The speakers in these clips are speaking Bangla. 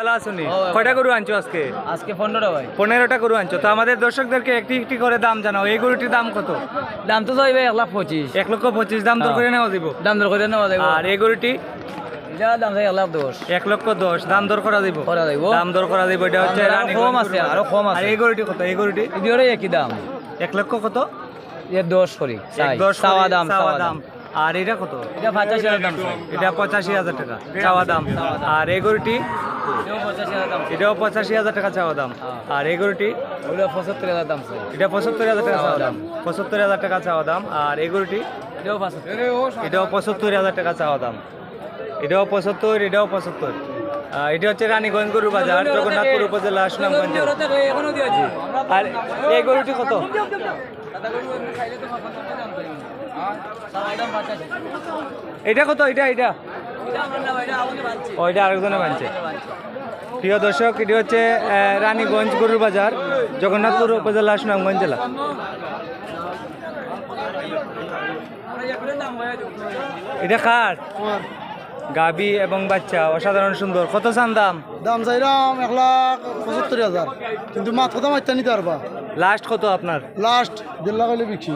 ভালো আছুনি ও, ভাই। কয়টা গরু আনছো আজকে? আজকে পনেরো ভাই। পনেরোটা গরু আনছো। তো আমাদের দর্শকদেরকে একটি একটি করে দাম জানাও। এই গরুটির দাম কত? দাম তো চাইবে এক লাখ পঁচিশ। এক লক্ষ পঁচিশ দাম দর করে নেওয়া দিব। দাম দর করে নেওয়া যাবে আর এই গরুটি? এটা দাম এক লাখ দশ। এক লক্ষ দশ দাম দর করা দিব। করা দাম দর করা দিব এটা হচ্ছে কম আছে, আরও কম আছে। এই গরুটি কত? এই গরুটি? এদিকে একই দাম। এক লক্ষ কত? দশ করি দশ দাম। দাম। আর এটা কত? এটা পঁচাশি হাজার দাম এটা পঁচাশি হাজার টাকা চাওয়া দাম। আর এই গরুটি? এটাও পঁচাশি হাজার টাকা চাওয়া দাম। আর এই গরুটি? পঁচাত্তর হাজার দাম এটা পঁচাত্তর হাজার টাকা চাওয়া দাম। পঁচাত্তর হাজার টাকা চাওয়া দাম। আর এই গরুটি? এটাও পঁচাত্তর। হাজার টাকা চাওয়া দাম। এটাও পঁচাত্তর এটাও পঁচাত্তর। এটা হচ্ছে রানীগঞ্জ গরু বাজার জগন্নাথপুর উপজেলা সুনামগঞ্জ। আর এই গরুটি কত? এটা কত? এটা এটা? ও এটা আরেকজনে বানছে। প্রিয় দর্শক, এটি হচ্ছে রানীগঞ্জ গরুর বাজার, জগন্নাথপুর উপজেলা, সুনামগঞ্জ জেলা। এটা কার? গাবি এবং বাচ্চা, অসাধারণ সুন্দর। কত চান দাম? দাম চাইলাম এক লাখ পঁচাত্তর হাজার। কিন্তু মাছ কথা মারতে নিতে পারবা লাস্ট কত আপনার? লাস্ট দেড় লাখ হলে বিক্রি।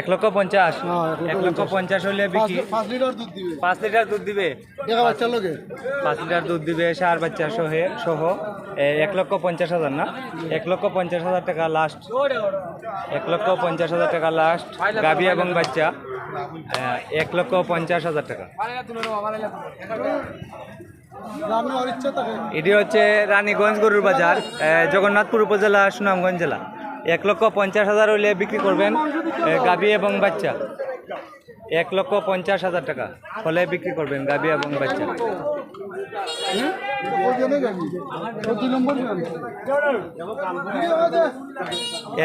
এক লক্ষ পঞ্চাশ। হ্যাঁ, এক লক্ষ পঞ্চাশ। হলে বিক্রি। পাঁচ লিটার দুধ দিবে। পাঁচ লিটার দুধ দিবে? লোকে পাঁচ লিটার দুধ দিবে সার বাচ্চা সহে সহ। এক লক্ষ পঞ্চাশ হাজার না? এক লক্ষ পঞ্চাশ হাজার টাকা লাস্ট এক লক্ষ পঞ্চাশ হাজার টাকা লাস্ট গাবি এবং বাচ্চা। এক লক্ষ পঞ্চাশ হাজার টাকা। এটি হচ্ছে রানীগঞ্জ গরুর বাজার জগন্নাথপুর উপজেলা সুনামগঞ্জ জেলা। এক লক্ষ পঞ্চাশ হাজার হলে বিক্রি করবেন গাভী এবং বাচ্চা। এক লক্ষ পঞ্চাশ হাজার টাকা হলে বিক্রি করবেন গাভী এবং বাচ্চা।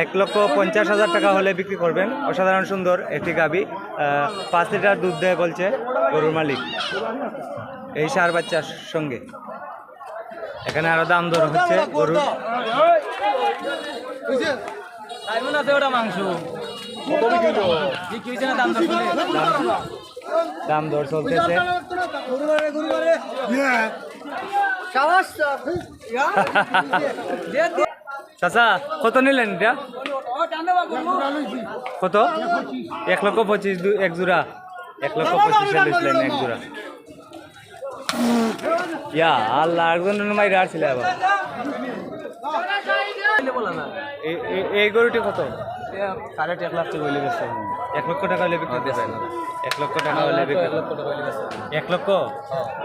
এক লক্ষ পঞ্চাশ হাজার টাকা হলে বিক্রি করবেন, অসাধারণ সুন্দর একটি গাবি পাঁচ লিটার দুধ দেয় বলছে গরুর মালিক, এই সার বাচ্চার সঙ্গে। এখানে আরও দাম দর হচ্ছে গরুর। সাইমন আছে ওটা মাংস। বিক্রি হয়েছে না দাম দর চলতেছে। চাচা কত নিলেন এটা? কত? এক লক্ষ পঁচিশ দু- এক জোড়া। এক লক্ষ পঁচিশে লিখলেন এক জোড়া। ইয়া আল্লাহ একজন মাইরে আসছিল আবার। এই- গরুটি কত? সাড়ে এক লাখ টাকা হইলে বেচতে এক লক্ষ টাকা হলে বিক্রি করতেছেন এক লক্ষ টাকা হলে বিক্রি এক লক্ষ?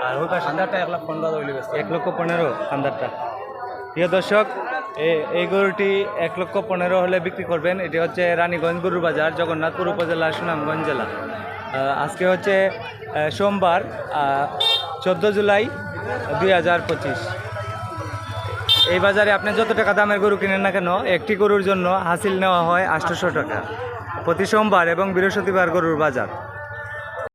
আর ওই পাশে হাজারটা এক লাখ পনেরো হইলে বেচতে এক লক্ষ পনেরো আন্দারটা প্রিয় দর্শক এই গরুটি এক লক্ষ পনেরো হলে বিক্রি করবেন। এটি হচ্ছে রানীগঞ্জ গরুর বাজার জগন্নাথপুর উপজেলা সুনামগঞ্জ জেলা। আজকে হচ্ছে সোমবার চোদ্দ জুলাই দুই হাজার পঁচিশ। এই বাজারে আপনি যত টাকা দামের গরু কিনেন না কেন, একটি গরুর জন্য হাসিল নেওয়া হয় আটশোশো টাকা। প্রতি সোমবার এবং বৃহস্পতিবার গরুর বাজার।